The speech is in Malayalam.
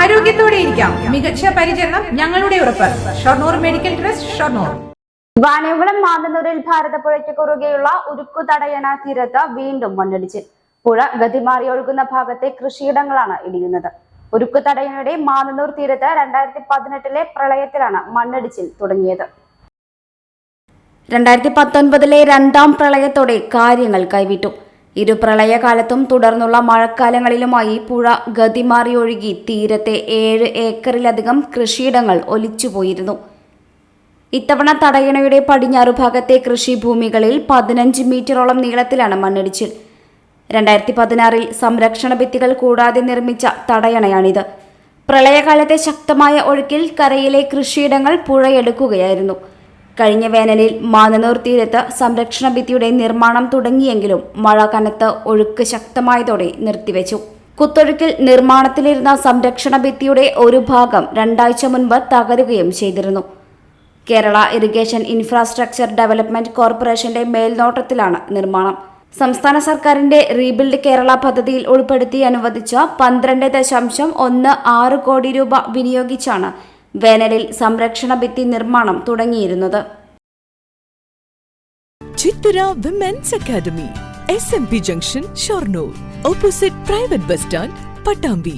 ആരോഗ്യത്തോടെ ഇരിക്കാം. മികച്ച പരിചരണം ഞങ്ങളുടെ ഉറപ്പ്. Shoranur medical trust Shoranur. വാനകുളം മാതന്നൂരിൽ ഭാരതപ്പുഴയ്ക്ക് കുറുകെയുള്ള ഉരുക്കു തടയണ തീരത്ത് വീണ്ടും മണ്ണിടിച്ചിൽ. പുഴ ഗതിമാറി ഒഴുകുന്ന ഭാഗത്തെ കൃഷിയിടങ്ങളാണ് ഇടിയുന്നത്. ഉരുക്കു തടയണയുടെ മാതന്നൂർ തീരത്ത് രണ്ടായിരത്തി പതിനെട്ടിലെ പ്രളയത്തിലാണ് മണ്ണിടിച്ചിൽ തുടങ്ങിയത്. രണ്ടായിരത്തി പത്തൊൻപതിലെ രണ്ടാം പ്രളയത്തോടെ കാര്യങ്ങൾ കൈവിട്ടു. ഇരു പ്രളയകാലത്തും തുടർന്നുള്ള മഴക്കാലങ്ങളിലുമായി പുഴ ഗതിമാറി ഒഴുകി തീരത്തെ ഏഴ് ഏക്കറിലധികം കൃഷിയിടങ്ങൾ ഒലിച്ചുപോയിരുന്നു. ഇത്തവണ തടയണയുടെ പടിഞ്ഞാറു ഭാഗത്തെ കൃഷിഭൂമികളിൽ പതിനഞ്ച് മീറ്ററോളം നീളത്തിലാണ് മണ്ണിടിച്ചിൽ. രണ്ടായിരത്തി പതിനാറിൽ സംരക്ഷണ ഭിത്തികൾ കൂടാതെ നിർമ്മിച്ച തടയണയാണിത്. പ്രളയകാലത്തെ ശക്തമായ ഒഴുക്കിൽ കരയിലെ കൃഷിയിടങ്ങൾ പുഴയെടുക്കുകയായിരുന്നു. കഴിഞ്ഞ വേനലിൽ മാനനൂർ തീരത്ത് സംരക്ഷണ ഭിത്തിയുടെ നിർമ്മാണം തുടങ്ങിയെങ്കിലും മഴ കനത്ത് ഒഴുക്ക് ശക്തമായതോടെ നിർത്തിവെച്ചു. കുത്തൊഴുക്കിൽ നിർമ്മാണത്തിലിരുന്ന സംരക്ഷണ ഭിത്തിയുടെ ഒരു ഭാഗം രണ്ടാഴ്ച മുൻപ് തകരുകയും ചെയ്തിരുന്നു. കേരള ഇറിഗേഷൻ ഇൻഫ്രാസ്ട്രക്ചർ ഡെവലപ്മെന്റ് കോർപ്പറേഷന്റെ മേൽനോട്ടത്തിലാണ് നിർമ്മാണം. സംസ്ഥാന സർക്കാരിന്റെ റീബിൽഡ് കേരള പദ്ധതിയിൽ ഉൾപ്പെടുത്തി അനുവദിച്ച പന്ത്രണ്ട് ദശാംശം ഒന്ന് ആറ് കോടി രൂപ വിനിയോഗിച്ചാണ് വേനലിൽ സംരക്ഷണ ഭിത്തി നിർമ്മാണം തുടങ്ങിയിരുന്നത്. ചിത്തുര women's academy S M P junction Shoranur opposite private bus stand Pattambi